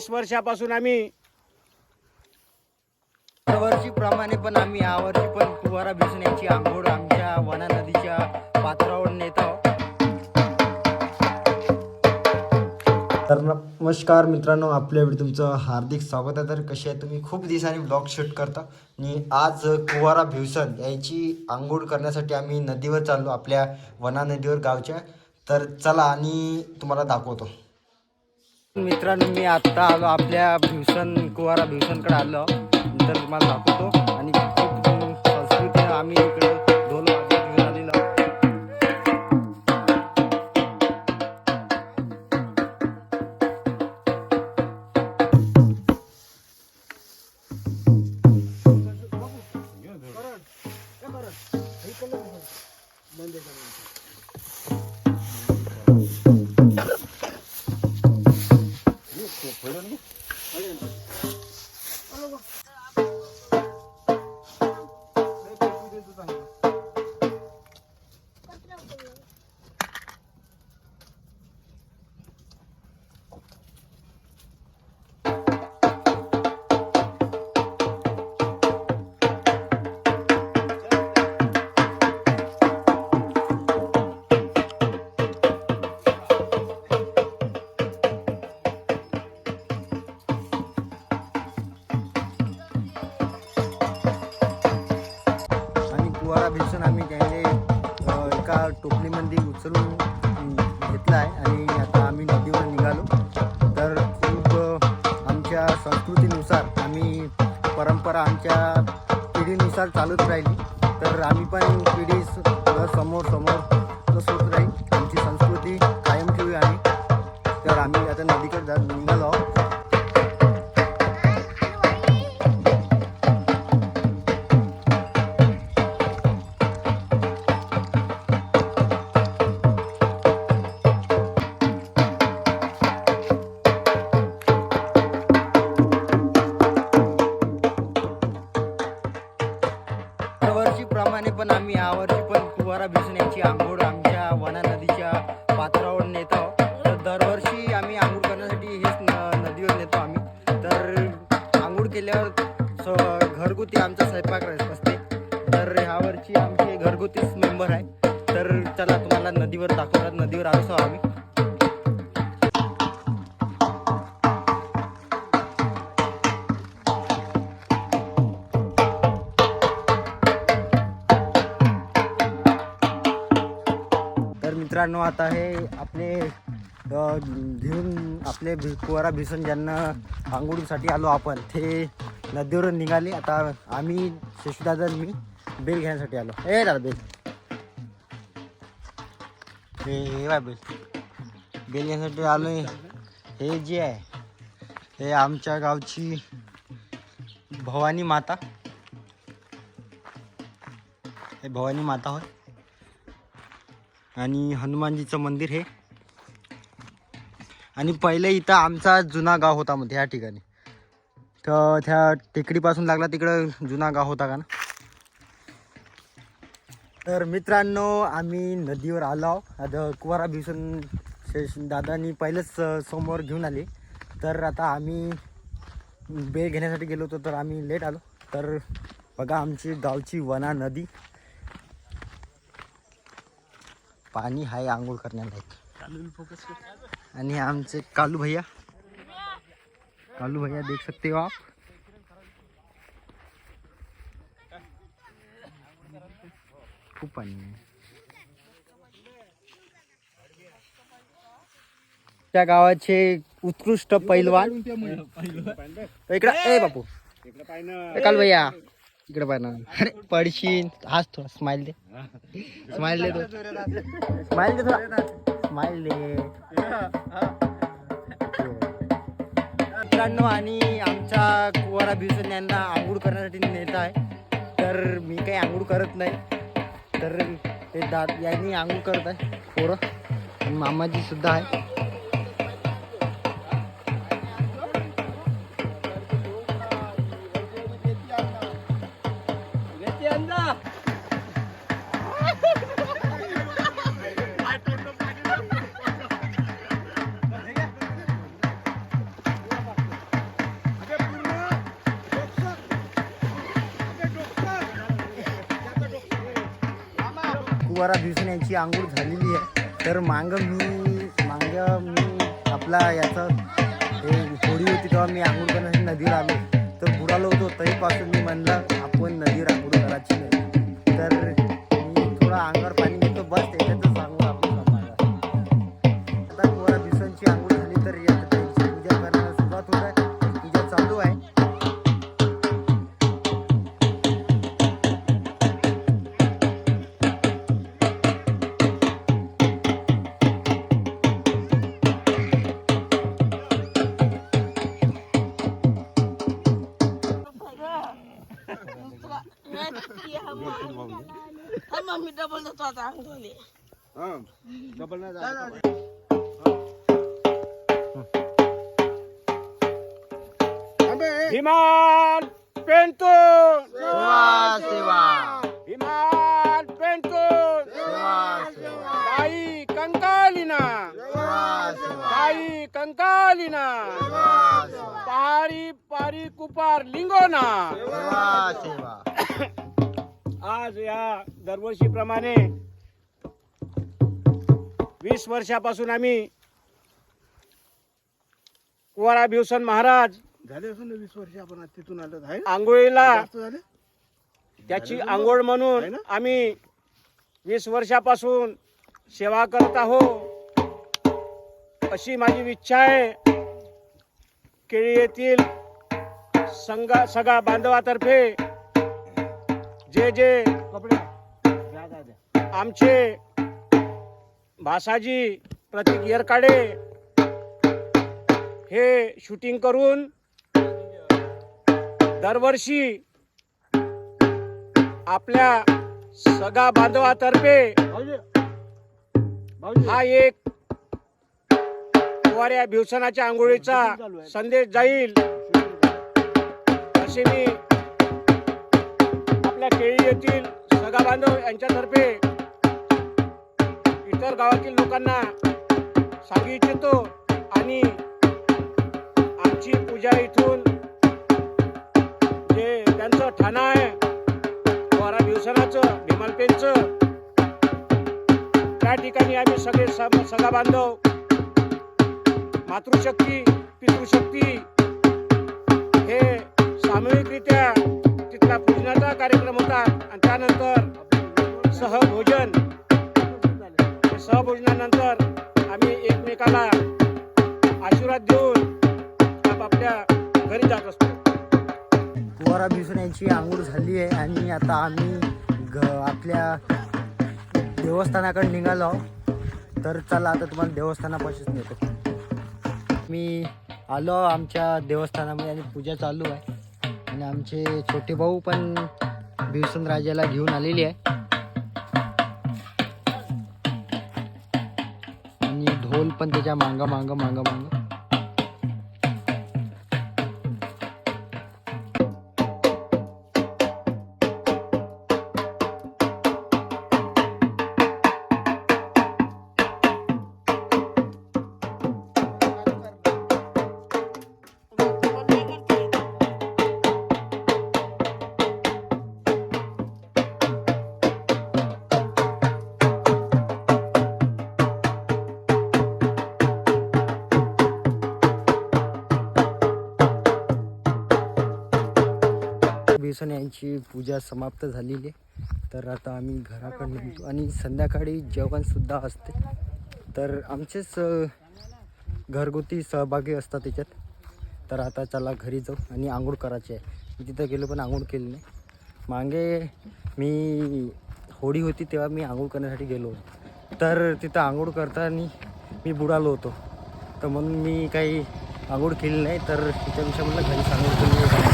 वीस वर्षापासून आम्ही दरवर्षी प्रमाणे पण आम्ही यावर्षी पण फुवारा भिजण्याची आंघोळ आमच्या वना नदीच्या पात्रावर नेत आहोत. तर नमस्कार मित्रांनो आपल्या वेळी तुमचं हार्दिक स्वागत आहे. तर कसे आहे तुम्ही? खूप दिवसांनी ब्लॉग शूट करता आणि आज कुवारा भिवसन याची आंघोळ करण्यासाठी आम्ही नदीवर चाललो आपल्या वना नदीवर गावच्या. तर चला आणि तुम्हाला दाखवतो. मित्रांनो मी आत्ता आलो आपल्या भीवसन कुवारा भीवसनकडे आलो. तर तुम्हाला दाखवतो. आणि खूप संस्कृती आम्ही आणि परंपरा आमच्या पिढीनुसार चालूच राहिली. दरवर्षी पण आम्ही यावर्षी पण फुवारा भिजण्याची आंघोळ आमच्या वना नदीच्या पात्रावर नेत आहोत. तर दरवर्षी आम्ही आंघोळ करण्यासाठी हेच न नदीवर नेतो आम्ही. तर आंघोळ केल्यावर स घरगुती आमचा स्वयंपाक असते तर ह्यावर्षी आमचे घरगुतीच मेंबर आहे तर चला तुम्हाला नदीवर दाखव मित्रांनो आता हे आपले घेऊन आपले भि कुवारा भिसून ज्यांना आंघोळीसाठी आलो आपण ते नदीवरून निघाले. आता आम्ही शशुदादा आणि मी बेल घेण्यासाठी आलो. ए दादा बेल. हे हे बेल. बेल घेण्यासाठी आलो हे जे आहे हे आमच्या गावची भवानी माता. हे भवानी माता होय. आणि हनुमानजीचं मंदिर हे. आणि पहिले इथं आमचा जुना गाव होता मग ह्या ठिकाणी. तर त्या टेकडीपासून लागला तिकडं जुना गाव होता का ना? तर मित्रांनो आम्ही नदीवर आलो आहोत. आता कुवारा भीषण शेष दादानी पहिलेच समोर घेऊन आले. तर आता आम्ही बेळ घेण्यासाठी गेलो होतो तर आम्ही लेट आलो. तर बघा आमची गावची वना नदी पाणी आहे आंघोळ करण्यालायक आणि आमचे कालू भैया. कालू भैया देख सकते हो आप? खूप पाणी आहे. त्या गावाचे उत्कृष्ट पैलवान. इकडे ए बापू. कालू भैया. इकडे पाय ना. अरे पडशीन हाच थोडा स्माइल दे. स्माइल दे तू. स्माइल दे थोडा. स्माइल दे. मित्रांनो आणि आमच्या कुवारा भिवसन यांना आंघोळ करण्यासाठी नेत आहे. तर मी काही आंघोळ करत नाही. तर ते दात यांनी आंघोळ करत आहे पोरं. मामाजी सुद्धा आहे. कुवारा भिवसन यांची आंघोळ झालेली आहे. तर मांग मी मांग मी आपला याचा हे होळी होती तेव्हा मी आंघोळ करण्यासाठी नदीवर आलो. तर बुडालो होतो. तरीपासून मी म्हणलं आपण नदीवर आंघोळ करायची. मम्मी डबल देतो आता अंगोली हिमाल पेंटो सेवा सेवा हिमाल पेंटो सेवा सेवा ताई कंकालिना सेवा ताई कंकालिना पहारी पारी कुपार लिंगोना सेवा सेवा आज या दरवर्षीप्रमाणे वीस वर्षापासून आम्ही कुवारा भिवसन महाराज झाले असं ना वीस वर्ष आपण तिथून आलो आहे आंघोळीला जास्त झाले? त्याची आंघोळ म्हणून आम्ही वीस वर्षापासून सेवा करत आहोत अशी माझी इच्छा आहे. केळी येथील संगा सगळा बांधवातर्फे जे जे आमचे भासाजी प्रतीक येरकाडे हे शूटिंग करून दरवर्षी आपल्या सगळा बांधवातर्फे हा एक कुवाऱ्या भिवसनाच्या आंघोळीचा संदेश जाईल असे मी आपल्या केळी येथील सगा बांधव यांच्यातर्फे इतर गावातील लोकांना सांगू इच्छितो आणि आमची पूजा इथून जे त्यांचं ठाणं आहे वारा दिवसनाचं भीमालपेनचं त्या ठिकाणी आम्ही सगळे सगा बांधव मातृशक्ती पितृशक्ती हे सामूहिकरित्या कार्यक्रम होता. आणि त्यानंतर सहभोजन सहभोजनानंतर आम्ही एकमेकाला आशीर्वाद देऊन आपापल्या घरी जात असतो. कुवारा भिसून यांची आंघोळ झाली आहे आणि आता आम्ही ग आपल्या देवस्थानाकडे निघालो. आहोत. तर चला आता तुम्हाला देवस्थानापाशीच नेतो. मी आलो आमच्या देवस्थानामध्ये आणि पूजा चालू आहे. आणि आमचे छोटे भाऊ पण भिवसन राजाला घेऊन आलेली आहे. आणि ढोल पण त्याच्या मांग मांग मांग मांग बेसन यांची पूजा समाप्त झालेली आहे. तर आता आम्ही घराकडे निघतो आणि संध्याकाळी जेवणसुद्धा असते. तर आमचेच घरगुती सहभागी असतात त्याच्यात. तर आता चला घरी जाऊ आणि आंघोळ करायची आहे. मी तिथं गेलो पण आंघोळ केली नाही. मागे मी होळी होती तेव्हा मी आंघोळ करण्यासाठी गेलो होतो. तर तिथं आंघोळ करताना मी बुडालो होतो. तर म्हणून मी काही आंघोळ केली नाही. तर त्याच्यापेक्षा म्हटलं घरी आंघोळ केली